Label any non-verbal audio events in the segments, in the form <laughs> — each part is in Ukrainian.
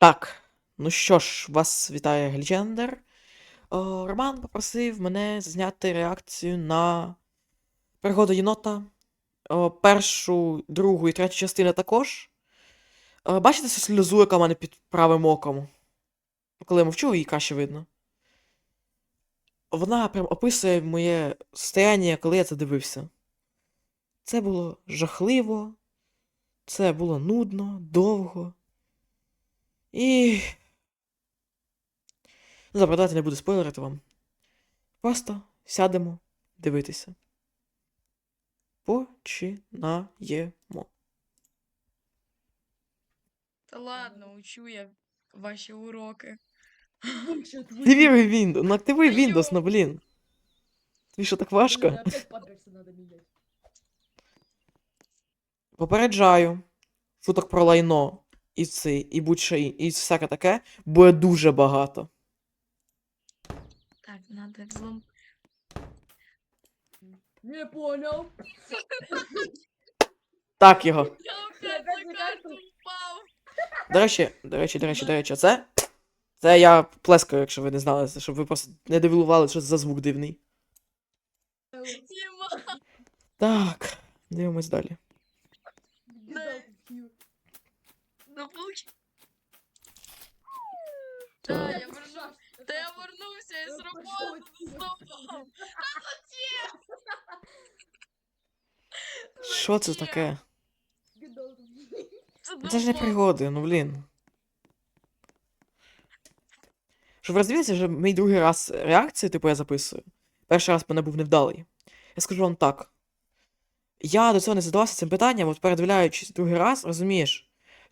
Так, ну що ж, вас вітає Глічендер. Роман попросив мене зняти реакцію на пригоду єнота. О, першу, другу і третю частини також. О, бачите цю сльозу, яка в мене під правим оком? Коли я мовчу, її краще видно. Вона прям описує моє состояння, коли я це дивився. Це було жахливо, це було нудно, довго. І. Ну, добре, давайте не буду спойлерити вам. Просто сядемо дивитися. Починаємо. Та ладно, учу я ваші уроки. Активируй Windows. Ну активуй Windows, ну блін. Тобі що так важко? Попереджаю. Шуток про лайно і цей, і будь-що і, і всяке таке буде дуже багато. Так, надо взлом. Не понял. Так його. Я опять на карту впав. До речі, до речі, до речі, до речі, це. Це я плескаю, якщо ви не знали, щоб ви просто не дивували, що це за звук дивний. Так, дивимось далі. Получ. Та, я вернув. Та я вернувся із роботи знову. Що це таке? Це ж не пригоди, ну блін. Щоб ви розумієте, вже мій другий раз реакцію, типу, я записую. Перший раз мене був невдалий. Я скажу вам так. Я до цього не задавався цим питанням, от передивляючись другий раз, розумієш,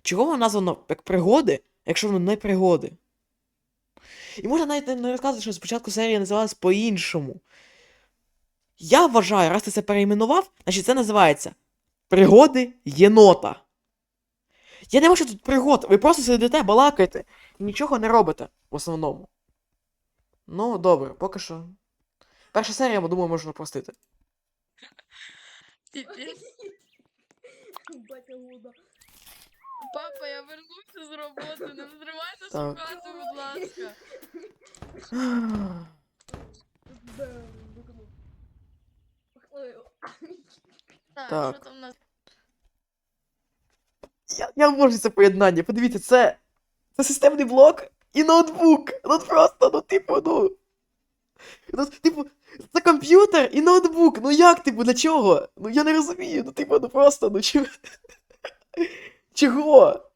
чого воно названо як пригоди, якщо воно не пригоди. І можна навіть не- розказувати, що спочатку серія називалась по-іншому. Я вважаю, раз ти це перейменував, значить це називається Пригоди єнота. Я не бачу тут пригод. Ви просто сидите, балакаєте і нічого не робите в основному. Ну, добре, поки що. Перша серія, я думаю, можна простити. Батя. Папа, я вернувся з роботи. Не взривайте Так. хату, будь ласка. Так, Так. що там у нас? Я, я можу це поєднання. Подивіться, це. Це системний блок і ноутбук. Ну просто, ну типу, ну. Ну, типу, це комп'ютер і ноутбук. Ну як, типу, для чого? Ну я не розумію. Ну, типу, ну просто, ну чого? Чого?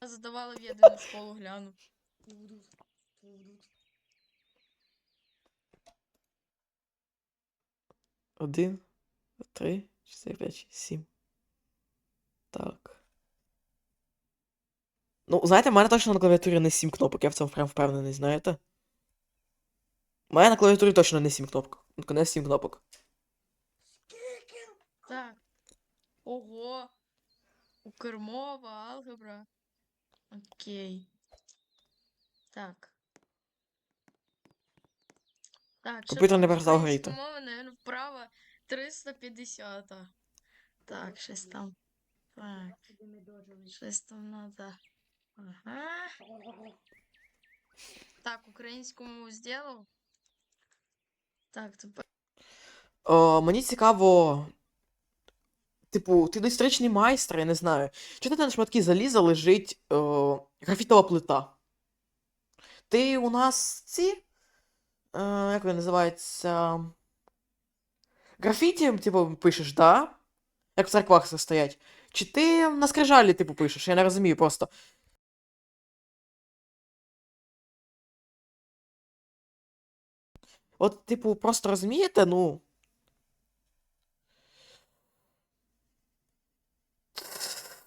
Задавали в єдину школу, гляну. Один, три, чотири, п'ять, сім. Так. Ну, знаєте, в мене точно на клавіатурі не сім кнопок, я в цьому прям впевнений, знаєте? У мене на клавіатурі точно не сім кнопок. Не сім кнопок. Так. Ого. Укрмова, алгебра. Окей. Так. Так, Комп'ютер не перестав горіти. Мова, наверное, вправо 350. Так, щось там. Так, щось там надо. Ага. Так, українську мову зробив. Так, тепер. О, мені цікаво. Типу, ти доісторичний майстер, я не знаю. Чи ти на шматки заліза лежить о, графітова плита? Ти у нас ці. Е, як вони називаються? Графіті, типу, пишеш, да? Як в церквах це стоять. Чи ти на скрижалі, типу, пишеш? Я не розумію просто. От, типу, просто розумієте, ну.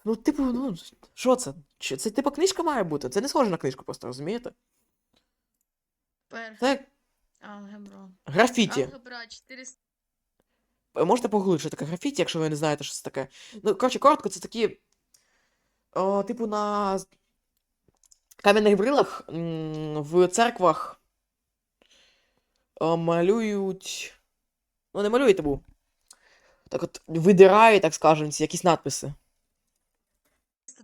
Ну, типу, ну, що це? Чи це типу книжка має бути? Це не схоже на книжку, просто розумієте? Тепер Це алгебра. графіті. Алгебра 400. Ви Можете погуглити, що таке графіті, якщо ви не знаєте, що це таке. Ну, коротше, коротко, це такі. О, типу, на кам'яних брилах м, в церквах о, малюють. Ну, не малюють, типу. Так от видирають, так скажемо, ці якісь надписи.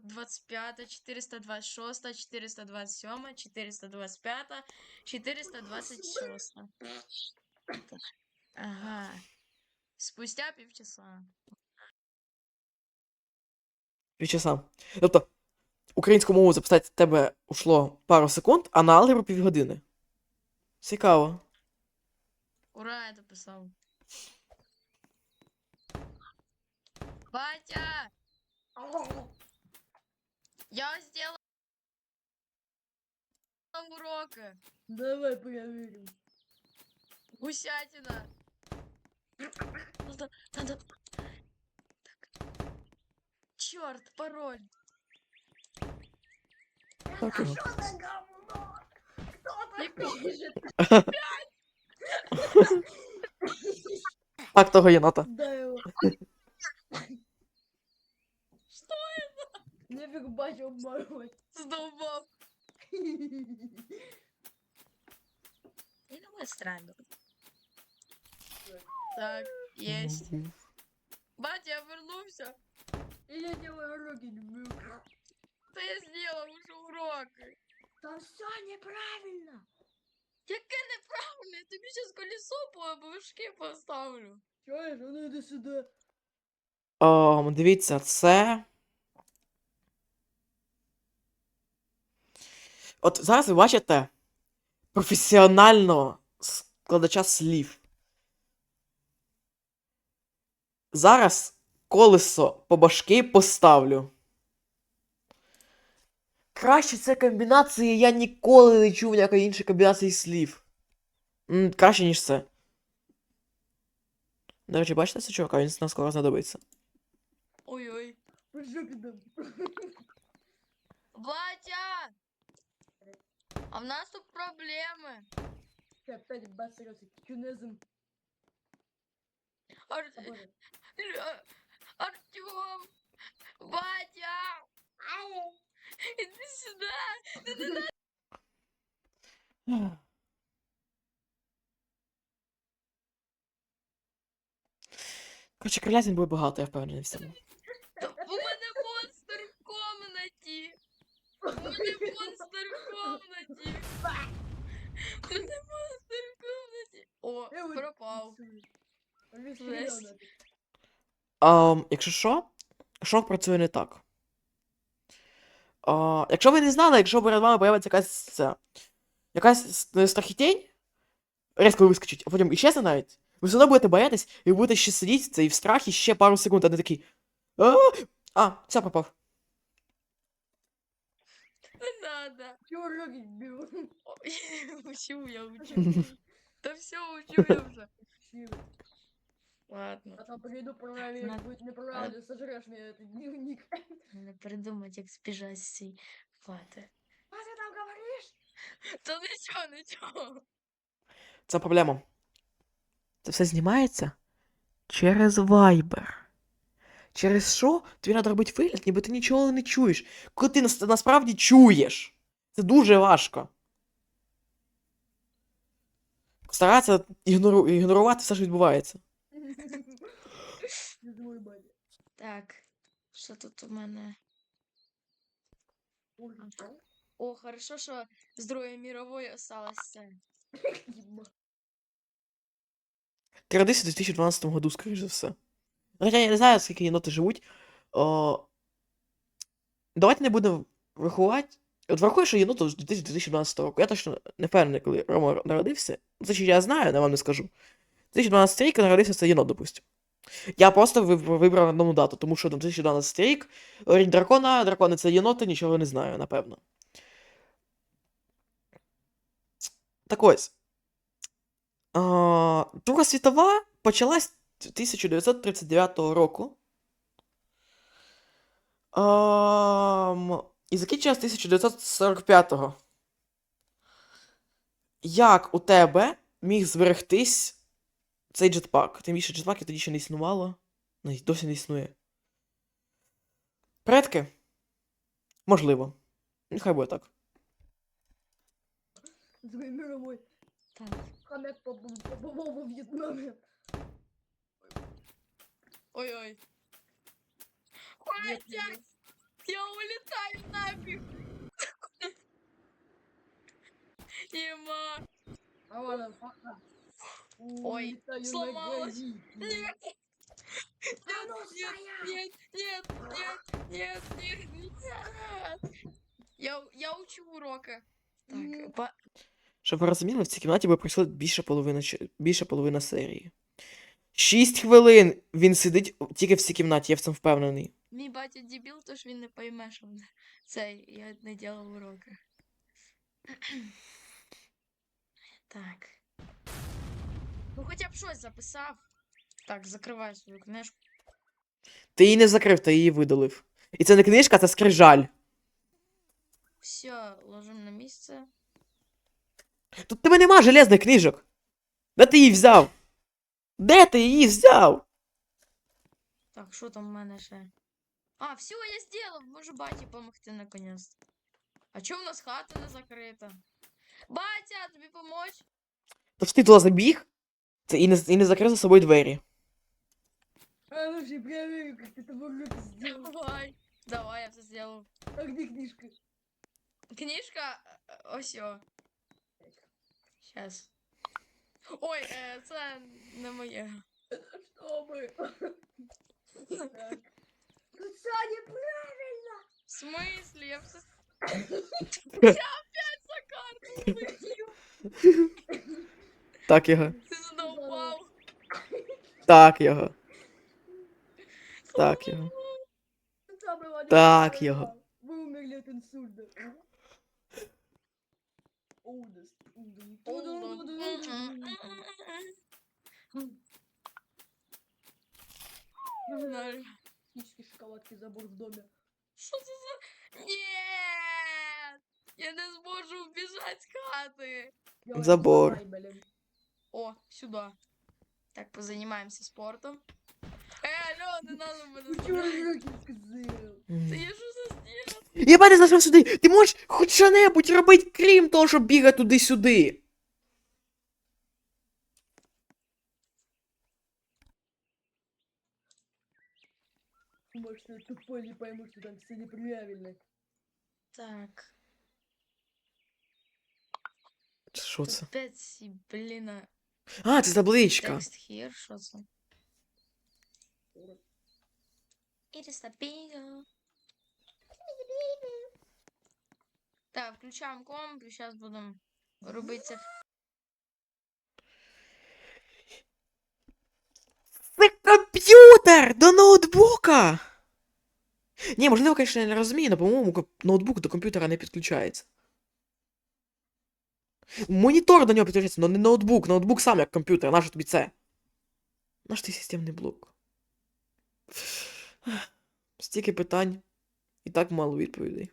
425, 426, 427, 425, 426. Ага. Спустя півчаса. Півчаса. Тобто, українську мову записати в тебе ушло пару секунд, а на алгебру півгодини. Цікаво. Ура, я дописал. Батя! Я сделал уроки. Давай проверим. Гусятина. Надо, надо. Так. Черт, пароль. Так, його. Что за говно? Кто Я так пишет? <laughs> <laughs> так того єнота. Да его. <laughs> Что это? Батю обманывать. Сдолбал. И давай странно. Так, есть. Батя, я вернулся. И я делаю уроки не люблю. Да я сделал уже уроки. Там все неправильно. Яке неправильно, я тобі зараз колесо по башки поставлю. Чуешь? А ну иди сюда. Ом, дивіться, це. От зараз ви бачите професіонального складача слів. Зараз колесо по башки поставлю. Краще це комбінації я ніколи не чув ніякої іншої комбінації слів. М, краще, ніж це. До речі, бачите цього чувака? Він нам скоро знадобиться. Ой-ой. Батя! А в нас тут проблеми. Ты опять обосрался. Кюнезом. Ар... А, боже. Р- Артем! Батя! Иди сюда! Коротше, крилязень буде багато, я впевнений в цьому. У мене монстр в комнаті! У мене монстр в комнаті! О, пропав. Он Жесть. зелёный. Якщо що, шок працює не так. А, якщо ви не знали, якщо перед вами появиться якась це, якась е, страхітень, різко вискочить, а потім іщезне навіть, ви все одно будете боятись, і будете ще сидіти це, і в страхі ще пару секунд, а не такий. А, а все пропав. надо. Чего уроки беру? Ой, Учу я, учу. <laughs> Да все, учу я уже. Чего? Ладно. А там приду проверю, Надо- будет неправильно, сожрешь мне этот дневник. <laughs> Надо придумать, як збіжати з цієї хвати. А ты там говоришь? Та нічого, нічого. Це проблема. Це все знімається через Viber. Через що тобі треба робити вигляд, ніби ти нічого не чуєш. Коли ти нас- насправді чуєш. Це дуже важко. Старатися ігнору... ігнорувати все, що відбувається. <laughs> Так, що тут у мене? О, хорошо, що з Другої мірової осталось це. Дима. У 2012 году, скоріш за все. Хоча я не знаю, скільки єноти живуть. О... Давайте не будемо врахувати. От врахуй, що єноту з 2012 року. Я точно не впевнений, коли Рома народився. Це ще я знаю, але вам не скажу. 2012 рік народився це єнот, допустим. Я просто вибрав одну дату, тому що там 2012 рік, рік дракона, дракони це єноти, нічого не знаю, напевно. Так ось. А, Друга світова почалась 1939 року. Ам, і закінчилась 1945-го. Як у тебе міг зберегтись цей джетпак? Тим більше джетпаків тоді ще не існувало. Ну, і досі не існує. Предки? Можливо. Нехай буде так. Злой мировой. Так. Хомяк побывал во Вьетнаме. Ой-ой. Батя! Я улетаю нафиг. Ема. А ладно, пока. Ой, сломалась. Нет, нет, нет, нет, нет, нет, нет, нет. Я, я учу уроки. Так, па... Щоб ви розуміли, в цій кімнаті буде проходити більше половини, ч- більше половина серії. Шість хвилин він сидить тільки в цій кімнаті, я в цьому впевнений. Мій батя дебіл, тож він не пойме, що <laughs> це я не ділав уроки. <clears throat> Так. Ну хоча б щось записав. Так, закриваю свою книжку. Ти її не закрив, ти її видалив. І це не книжка, це скрижаль. Все, ложимо на місце. Тут тебе нема железних книжок. Де ти її взяв? Де ти її взяв? Так, що там в мене ще? А, все, я сделав, можу баті помогти наконец. А чому в нас хата не закрита? Батя, тобі помочь? Тож ти туди забіг це і, не, і не закрив за собою двері. А ну же проверю, как ты это уроки сделал. Давай. Давай, я все сделав. А где книжка? Книжка, е, ось о. Щас. Ой, е, це не моє. Что мы? <laughs> Так. Тут все неправильно. В смислі? Я все... Я <laughs> опять за карту улетів. Так його. Ти задовбав. Так його. Так його. Тут всё было Так, неправильно. його. Вы умерли от инсульта. Ужас. ужас. Нормально. Шоколадки, забор в доме. Що це за... Ні! Я не зможу вбіжати з хати. Я Забор. блин. О, сюди. Так, позанімаємося спортом. Е, алло, не надо мене Ты чё забирати. сказал? Це я що за стіна? Я не знайшов сюди. Ти можеш хоч що-небудь робити, крім того, щоб бігати туди-сюди. Может, я тупой не пойму, что там все неправильно. Так. Що це? Опять ці, блін, а, А, це табличка. текст here, що це? It is a bingo. Так, включаємо комп і зараз будемо робити це. Це комп'ютер до ноутбука. Ні, можливо, звісно, я не розумію, але, по-моєму, ноутбук до комп'ютера не підключається. Монітор до нього підключається, але не ноутбук. Ноутбук сам як комп'ютер. Нащо тобі це? Наш ти системний блок? Стільки питань. І так мало відповідей.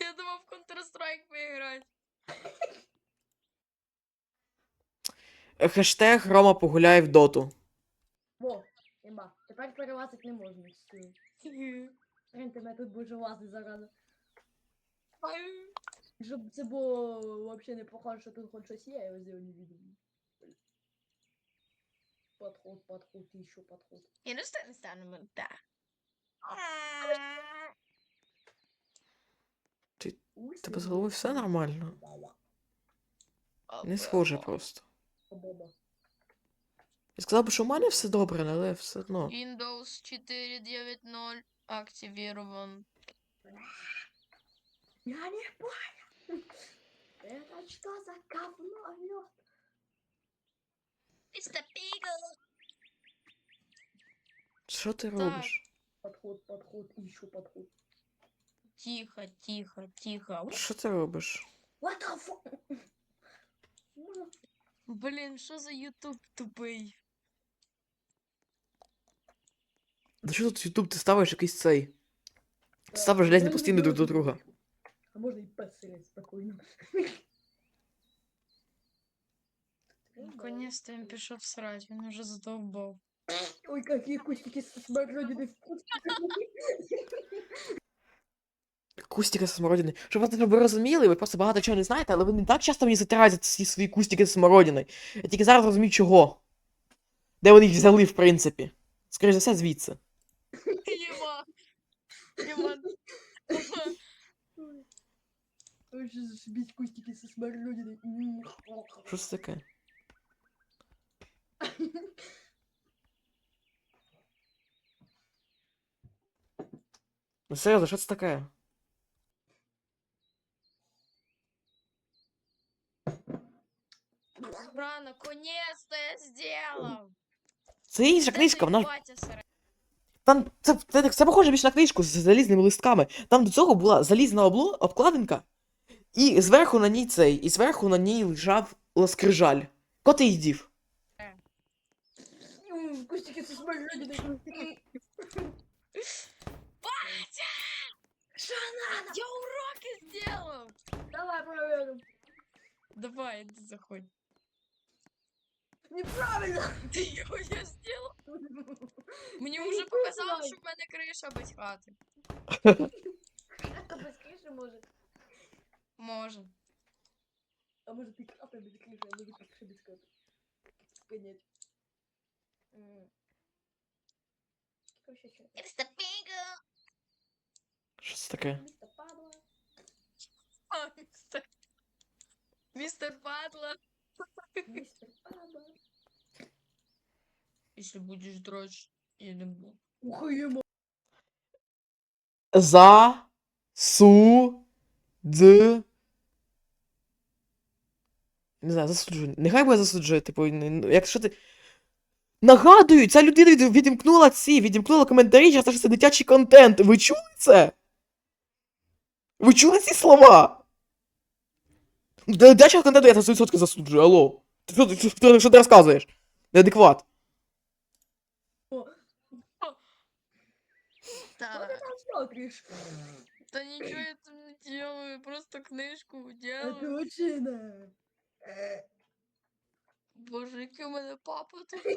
Я думав в Counter-Strike поіграти. Хештег Рома погуляє в доту. Тепер перелазити не можна. Гляньте, <laughs> мене тут буде лазити зараза. Щоб це було вообще не похоже, що тут хоч щось є, я його зробив не видно. Подход, подход, і ще подход. Я не стану стану так. Тебе з головою все нормально? Не схоже просто. Боба. Сказав би, що в мене все добре, але все одно. Windows 4.9.0 активирован. Я не понял. Это что за говно лёд? It's the beagle. Що ти робиш? Подход, подход, и еще подход. Тихо, тихо, тихо. Що ти робиш? What the fuck? Блін, що за ютуб тупий? Да що тут Ютуб ти ставиш якийсь цей? так, Ставиш железні пластини друг до друга. А можно и посрать спокойно. <laughs> Наконец-то він пішов срать, він уже задовбав. Ой, какие кустики со смородиной вкусные. Кустики з смородини. Щоб просто щоб ви розуміли, ви просто багато чого не знаєте, але ви не так часто мені затирають ці свої кустики з смородини. Я тільки зараз розумію, чого. Де вони їх взяли, в принципі. Скоріше за все, звідси. Димон. Ой, що зашибіть кустики со смородиной. М. Що це таке? Ну серйозно, що це таке? Ура, наконец-то я сделал! Це інша Де книжка, Там це, це, це похоже більше на книжку з залізними листками. Там до цього була залізна обло, обкладинка, і зверху на ній цей, і зверху на ній лежав скрижаль. Коти їх дів. Кустики со смородиной. Батя! Что надо? Я уроки сделал! Давай проверим. Давай, заходь. Неправильно. Ты его <laughs> я сделал. Мені вже показало, що в мене криша без хати. Это без крыши может. Може. А может и крапа без крыши, а может и крыша без крапа. Понять. М. Короче, чё? Містер Пінго! Що це таке? Мистер Падла. А, містер. Містер Падла. Мистер Падла. Якщо будеш дрочь, я не буду. Ухуемо. За су д. Не знаю, засуджую. Нехай буде засуджує, типу, не- ну, якщо ти. Нагадую, ця людина відімкнула ці, відімкнула коментарі, що це дитячий контент. Ви чули це? Ви чули ці слова? Для дитячого контенту я це 100% засуджую, алло. Ти що, ти- ти- що ти розказуєш? Неадекват. Что ты Так. там смотришь? Да ничего я там не делаю, просто книжку Это делаю. лучина. Боже, який у мене папа тупий. <laughs>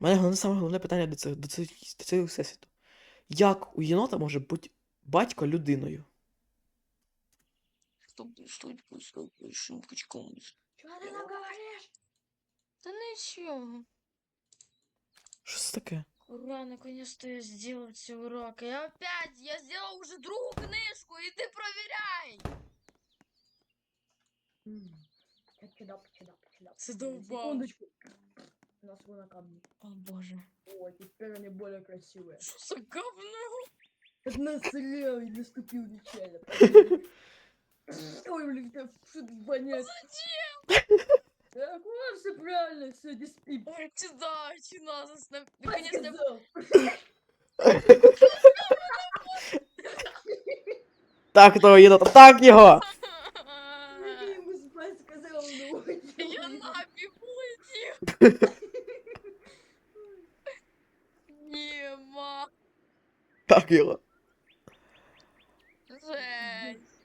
У мене головне саме головне питання до цього, до цього, до цього всесвіту. Як у єнота може бути батько людиною? Хто стоїть просто шимпочком? Что ты там говоришь? Та нічого. Що це таке? Ура, наконец-то я сделал все уроки. Я опять, я сделал уже другую книжку, и ты проверяй. Чудап, чудап, чудап. Задолбал. Секундочку. У нас его на камне. О боже. О, теперь они более красивые. Что за говно? Как насрел и наступил нечаянно. <laughs> Ой, блин, это что-то воняет. Так, вот все правильно, все, не спи. Ой, сюда, сюда, засна- Я Наконец-то сказал. Так того єнота, так його! Я ему спать сказал, ну, Я набегу иди. Нема. Так його, Жесть.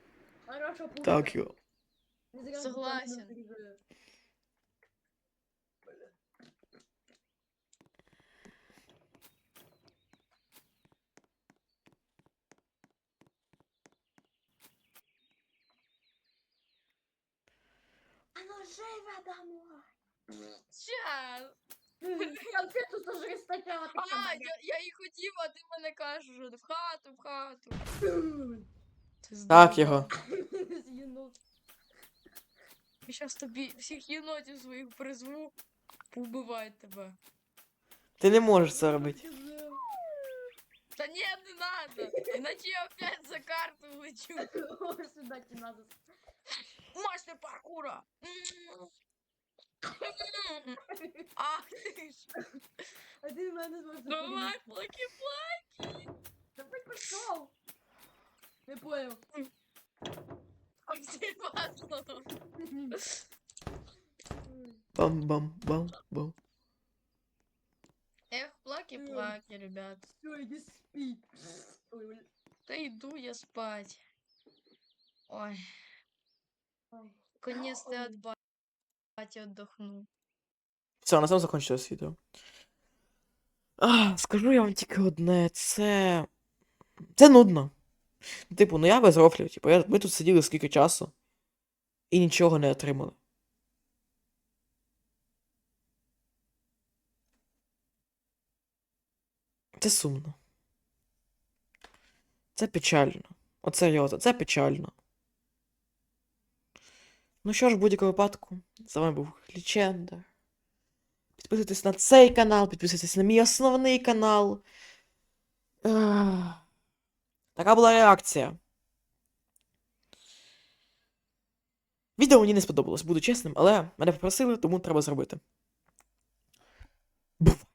Хорошо, пушка. так його. Не зря Согласен. Ну живо домой. Сейчас. Конфету сожри сначала. А, я, я їх хотів, а ти мене кажеш, в хату, в хату. Ти Так його. Єнот. Я щас тобі всіх єнотів своїх призву, поубивають тебе. Ти не можеш це робити. Та ні, не надо, іначе я опять за карту лечу. Ой, сюда тебе надо. Мастер паркура! Ах ти ж! А ти в мене зможеш Давай, запомнити. плаки-плаки! Давай пішов. Не понял. Пасло! Бам-бам-бам-бам. Эх, плаки-плаки, ребят. Все, иди спи. Да иду я спать. Ой, Конец ты от бати отдохнул. Все, на цьому закончилось відео. А, Скажу я вам тільки одне, це. Це нудно. Типу, ну я без рофлів, типу, я... ми тут сиділи скільки часу і нічого не отримали. Це сумно. Це печально. От серйозно, це печально. Ну що ж, в будь-якому випадку, з вами був Ліченда. Підписуйтесь на цей канал, підписуйтесь на мій основний канал. Така була реакція. Відео мені не сподобалось, буду чесним, але мене попросили, тому треба зробити. Був.